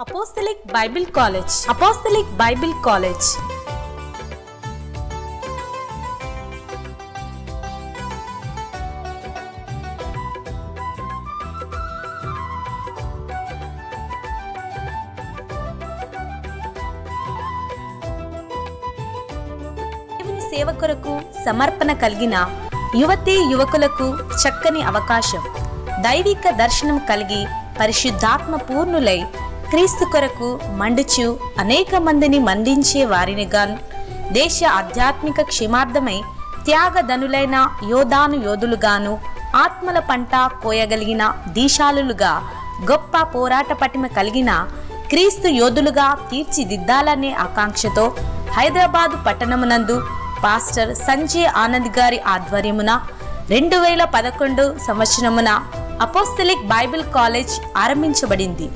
Apostolic Bible college apostolic Bible college సేవ కొరకు సమర్పణ కలిగిన యువతి యువకులకు చక్కని అవకాశం. దైవిక దర్శనం కలిగి పరిశుద్ధాత్మ పూర్ణులై క్రీస్తు కొరకు మండుచు అనేక మందిని మందించే వారినిగాను దేశ ఆధ్యాత్మిక క్షేమార్థమై త్యాగధనులైన యోధాను యోధులుగాను ఆత్మల పంట కోయగలిగిన దీశాలులుగా గొప్ప పోరాట పటిమ కలిగిన క్రీస్తు యోధులుగా తీర్చిదిద్దాలనే ఆకాంక్షతో హైదరాబాదు పట్టణమునందు పాస్టర్ సంజయ్ ఆనంద్ గారి ఆధ్వర్యమున రెండు వేల పదకొండు సంవత్సరమున అపోస్తలిక్ బైబిల్ కాలేజ్ ఆరంభించబడింది.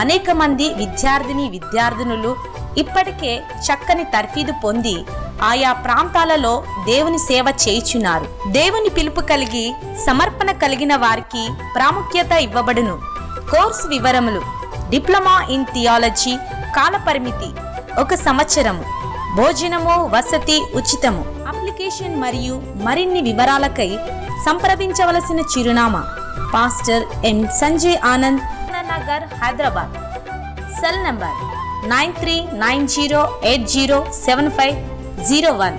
అనేక మంది విద్యార్థిని విద్యార్థినులు ఇప్పటికే చక్కని తర్ఫీదు పొంది ఆయా ప్రాంతాలలో దేవుని సేవ చేయుచున్నారు. దేవుని పిలుపు కలిగి సమర్పణ కలిగిన వారికి ప్రాముఖ్యత ఇవ్వబడును. కోర్సు వివరములు డిప్లొమా ఇన్ థియాలజీ కాలపరిమితి ఒక సంవత్సరము భోజనము వసతి ఉచితము అప్లికేషన్ మరియు మరిన్ని వివరాలకై సంప్రదించవలసిన చిరునామా pastor M Sanjay Anand Nagar Hyderabad. Cell number nine three nine zero eight zero seven five zero one.